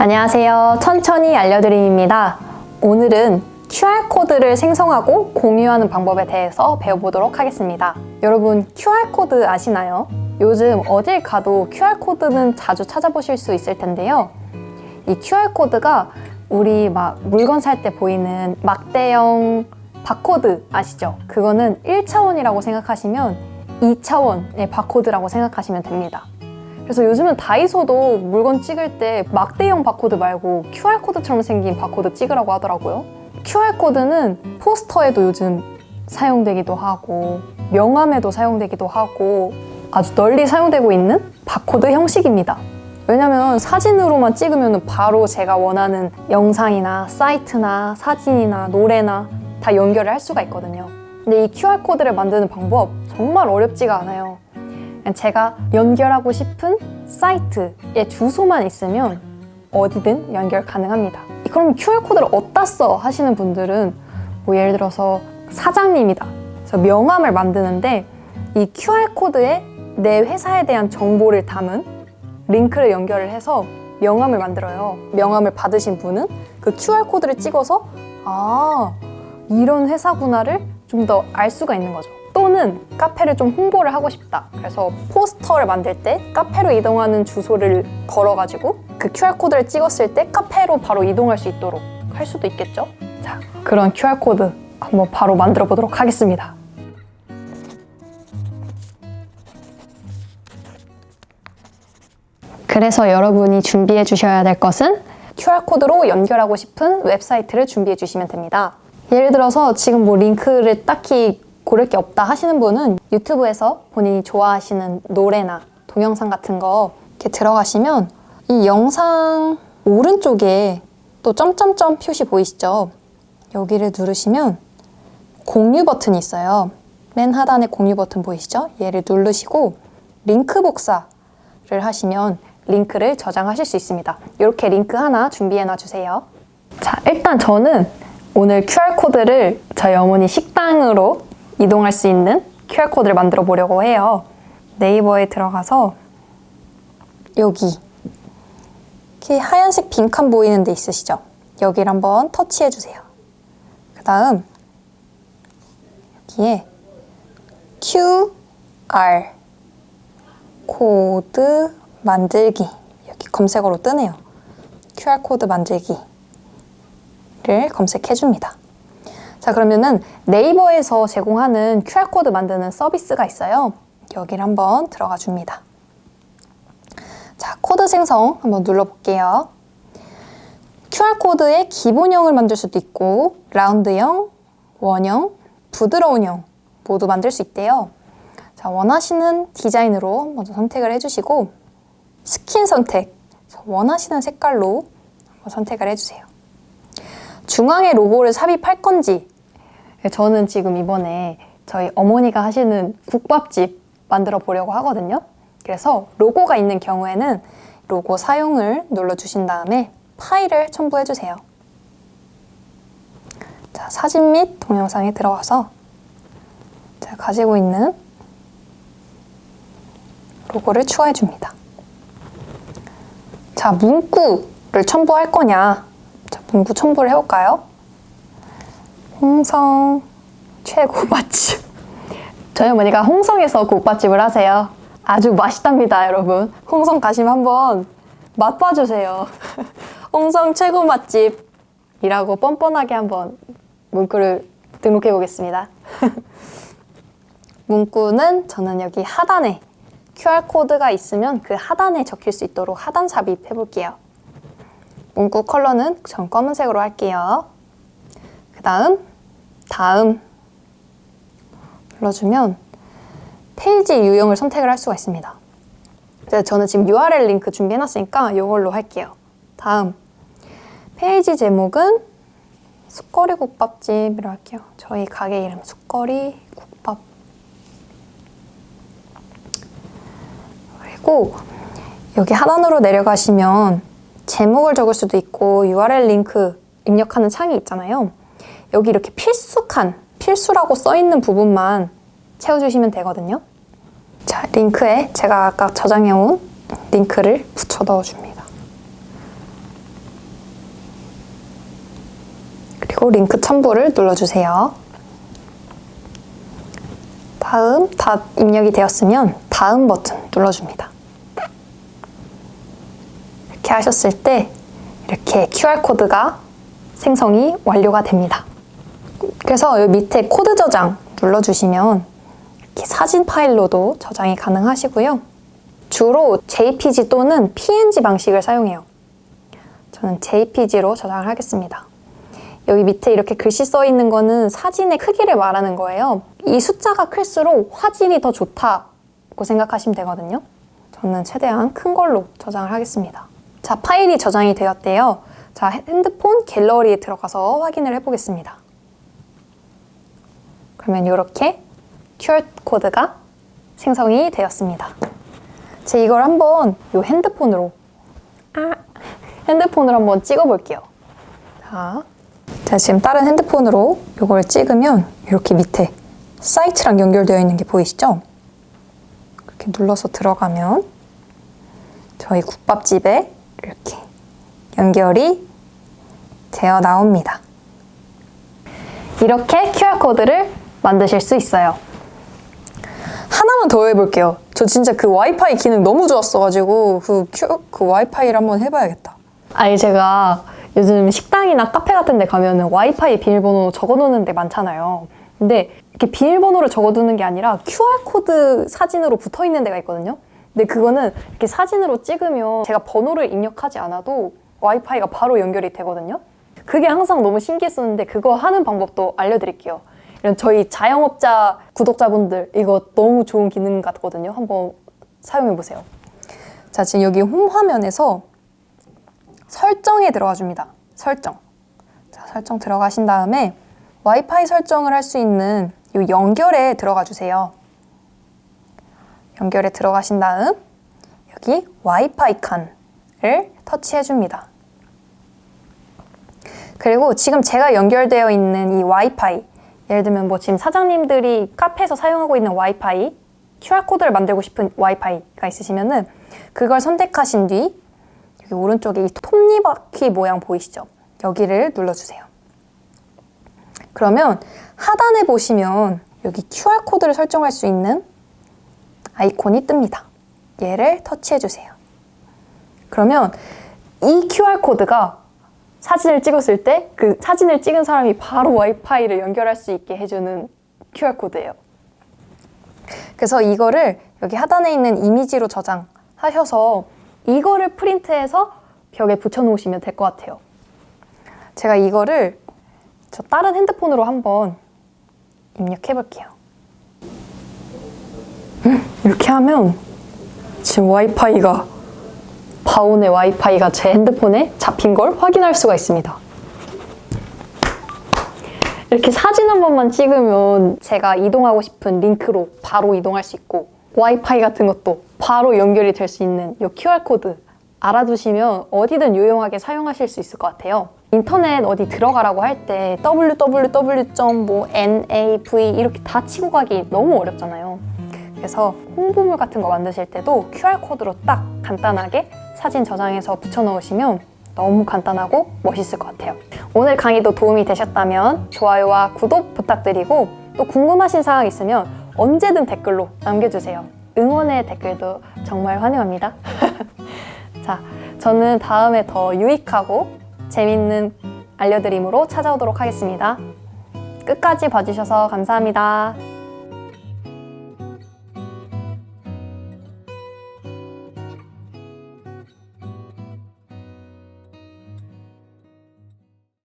안녕하세요. 천천히 알려드림입니다. 오늘은 QR코드를 생성하고 공유하는 방법에 대해서 배워보도록 하겠습니다. 여러분, QR코드 아시나요? 요즘 어딜 가도 QR코드는 자주 찾아보실 수 있을 텐데요. 이 QR코드가 우리 막 물건 살 때 보이는 막대형 바코드 아시죠? 그거는 1차원이라고 생각하시면 2차원의 바코드라고 생각하시면 됩니다. 그래서 요즘은 다이소도 물건 찍을 때 막대형 바코드 말고 QR코드처럼 생긴 바코드 찍으라고 하더라고요. QR코드는 포스터에도 요즘 사용되기도 하고 명함에도 사용되기도 하고 아주 널리 사용되고 있는 바코드 형식입니다. 왜냐면 사진으로만 찍으면 바로 제가 원하는 영상이나 사이트나 사진이나 노래나 다 연결을 할 수가 있거든요. 근데 이 QR코드를 만드는 방법 정말 어렵지가 않아요. 제가 연결하고 싶은 사이트의 주소만 있으면 어디든 연결 가능합니다. 그럼 QR코드를 어디다 써? 하시는 분들은 뭐 예를 들어서 사장님이다. 그래서 명함을 만드는데 이 QR코드에 내 회사에 대한 정보를 담은 링크를 연결을 해서 명함을 만들어요. 명함을 받으신 분은 그 QR코드를 찍어서 아, 이런 회사구나를 좀 더 알 수가 있는 거죠. 또는 카페를 좀 홍보를 하고 싶다. 그래서 포스터를 만들 때 카페로 이동하는 주소를 걸어가지고 그 QR코드를 찍었을 때 카페로 바로 이동할 수 있도록 할 수도 있겠죠? 자, 그런 QR코드 한번 바로 만들어 보도록 하겠습니다. 그래서 여러분이 준비해 주셔야 될 것은 QR코드로 연결하고 싶은 웹사이트를 준비해 주시면 됩니다. 예를 들어서 지금 뭐 링크를 딱히 고를 게 없다 하시는 분은 유튜브에서 본인이 좋아하시는 노래나 동영상 같은 거 이렇게 들어가시면 이 영상 오른쪽에 또 점점점 표시 보이시죠? 여기를 누르시면 공유 버튼이 있어요. 맨 하단에 공유 버튼 보이시죠? 얘를 누르시고 링크 복사를 하시면 링크를 저장하실 수 있습니다. 이렇게 링크 하나 준비해 놔주세요. 자, 일단 저는 오늘 QR코드를 저희 어머니 식당으로 이동할 수 있는 QR코드를 만들어 보려고 해요. 네이버에 들어가서 여기 이렇게 하얀색 빈칸 보이는 데 있으시죠? 여기를 한번 터치해 주세요. 그 다음 여기에 QR 코드 만들기 여기 검색어로 뜨네요. QR 코드 만들기를 검색해 줍니다. 자, 그러면은 네이버에서 제공하는 QR코드 만드는 서비스가 있어요. 여기를 한번 들어가 줍니다. 자, 코드 생성 한번 눌러볼게요. QR코드의 기본형을 만들 수도 있고, 라운드형, 원형, 부드러운형 모두 만들 수 있대요. 자, 원하시는 디자인으로 먼저 선택을 해주시고, 스킨 선택, 원하시는 색깔로 선택을 해주세요. 중앙에 로고를 삽입할 건지 저는 지금 이번에 저희 어머니가 하시는 국밥집 만들어 보려고 하거든요. 그래서 로고가 있는 경우에는 로고 사용을 눌러주신 다음에 파일을 첨부해 주세요. 자, 사진 및 동영상에 들어가서 제가 가지고 있는 로고를 추가해 줍니다. 자, 문구를 첨부할 거냐? 자, 문구 첨부를 해볼까요? 홍성 최고 맛집. 저희 어머니가 홍성에서 국밥집을 하세요. 아주 맛있답니다, 여러분. 홍성 가시면 한번 맛봐주세요. 홍성 최고 맛집이라고 뻔뻔하게 한번 문구를 등록해 보겠습니다. 문구는 저는 여기 하단에 QR코드가 있으면 그 하단에 적힐 수 있도록 하단 삽입해 볼게요. 문구 컬러는 전 검은색으로 할게요. 그 다음, 다음 눌러주면 페이지 유형을 선택을 할 수가 있습니다. 저는 지금 URL 링크 준비해놨으니까 이걸로 할게요. 다음, 페이지 제목은 숯거리 국밥집이라 할게요. 저희 가게 이름 숯거리 국밥. 그리고 여기 하단으로 내려가시면 제목을 적을 수도 있고 URL 링크 입력하는 창이 있잖아요. 여기 이렇게 필수칸, 필수라고 써 있는 부분만 채워주시면 되거든요. 자, 링크에 제가 아까 저장해온 링크를 붙여 넣어줍니다. 그리고 링크 첨부를 눌러주세요. 다음 다 입력이 되었으면 다음 버튼 눌러줍니다. 이렇게 하셨을 때 이렇게 QR코드가 생성이 완료가 됩니다. 그래서 여기 밑에 코드 저장 눌러주시면 이렇게 사진 파일로도 저장이 가능하시고요. 주로 JPG 또는 PNG 방식을 사용해요. 저는 JPG로 저장을 하겠습니다. 여기 밑에 이렇게 글씨 써 있는 거는 사진의 크기를 말하는 거예요. 이 숫자가 클수록 화질이 더 좋다고 생각하시면 되거든요. 저는 최대한 큰 걸로 저장을 하겠습니다. 자, 파일이 저장이 되었대요. 자, 핸드폰 갤러리에 들어가서 확인을 해보겠습니다. 그러면 이렇게 QR 코드가 생성이 되었습니다. 제가 이걸 한번 이 핸드폰으로 아, 핸드폰으로 한번 찍어볼게요. 자, 제가 지금 다른 핸드폰으로 이걸 찍으면 이렇게 밑에 사이트랑 연결되어 있는 게 보이시죠? 이렇게 눌러서 들어가면 저희 국밥집에 이렇게 연결이 되어 나옵니다. 이렇게 QR코드를 만드실 수 있어요. 하나만 더 해볼게요. 저 진짜 그 와이파이 기능 너무 좋았어가지고 그, 큐, 그 와이파이를 한번 해봐야겠다. 아니 제가 요즘 식당이나 카페 같은 데 가면은 와이파이 비밀번호 적어놓는 데 많잖아요. 근데 이렇게 비밀번호를 적어두는 게 아니라 QR코드 사진으로 붙어 있는 데가 있거든요. 근데 그거는 이렇게 사진으로 찍으면 제가 번호를 입력하지 않아도 와이파이가 바로 연결이 되거든요. 그게 항상 너무 신기했었는데 그거 하는 방법도 알려드릴게요. 이런 저희 자영업자 구독자분들 이거 너무 좋은 기능 같거든요. 한번 사용해 보세요. 자, 지금 여기 홈 화면에서 설정에 들어가 줍니다. 설정. 자, 설정 들어가신 다음에 와이파이 설정을 할 수 있는 이 연결에 들어가 주세요. 연결에 들어가신 다음 여기 와이파이 칸을 터치해 줍니다. 그리고 지금 제가 연결되어 있는 이 와이파이 예를 들면 뭐 지금 사장님들이 카페에서 사용하고 있는 와이파이 QR코드를 만들고 싶은 와이파이가 있으시면은 그걸 선택하신 뒤 여기 오른쪽에 이 톱니바퀴 모양 보이시죠? 여기를 눌러주세요. 그러면 하단에 보시면 여기 QR코드를 설정할 수 있는 아이콘이 뜹니다. 얘를 터치해 주세요. 그러면 이 QR코드가 사진을 찍었을 때 그 사진을 찍은 사람이 바로 와이파이를 연결할 수 있게 해주는 QR코드예요. 그래서 이거를 여기 하단에 있는 이미지로 저장하셔서 이거를 프린트해서 벽에 붙여놓으시면 될 것 같아요. 제가 이거를 저 다른 핸드폰으로 한번 입력해 볼게요. 음, 이렇게 하면 지금 와이파이가 바온의 와이파이가 제 핸드폰에 잡힌 걸 확인할 수가 있습니다. 이렇게 사진 한 번만 찍으면 제가 이동하고 싶은 링크로 바로 이동할 수 있고 와이파이 같은 것도 바로 연결이 될 수 있는 이 QR코드 알아두시면 어디든 유용하게 사용하실 수 있을 것 같아요. 인터넷 어디 들어가라고 할 때 www.nav 이렇게 다 치고 가기 너무 어렵잖아요. 그래서 홍보물 같은 거 만드실 때도 QR코드로 딱 간단하게 사진 저장해서 붙여 넣으시면 너무 간단하고 멋있을 것 같아요. 오늘 강의도 도움이 되셨다면 좋아요와 구독 부탁드리고 또 궁금하신 사항 있으면 언제든 댓글로 남겨주세요. 응원의 댓글도 정말 환영합니다. 자, 저는 다음에 더 유익하고 재밌는 알려드림으로 찾아오도록 하겠습니다. 끝까지 봐주셔서 감사합니다.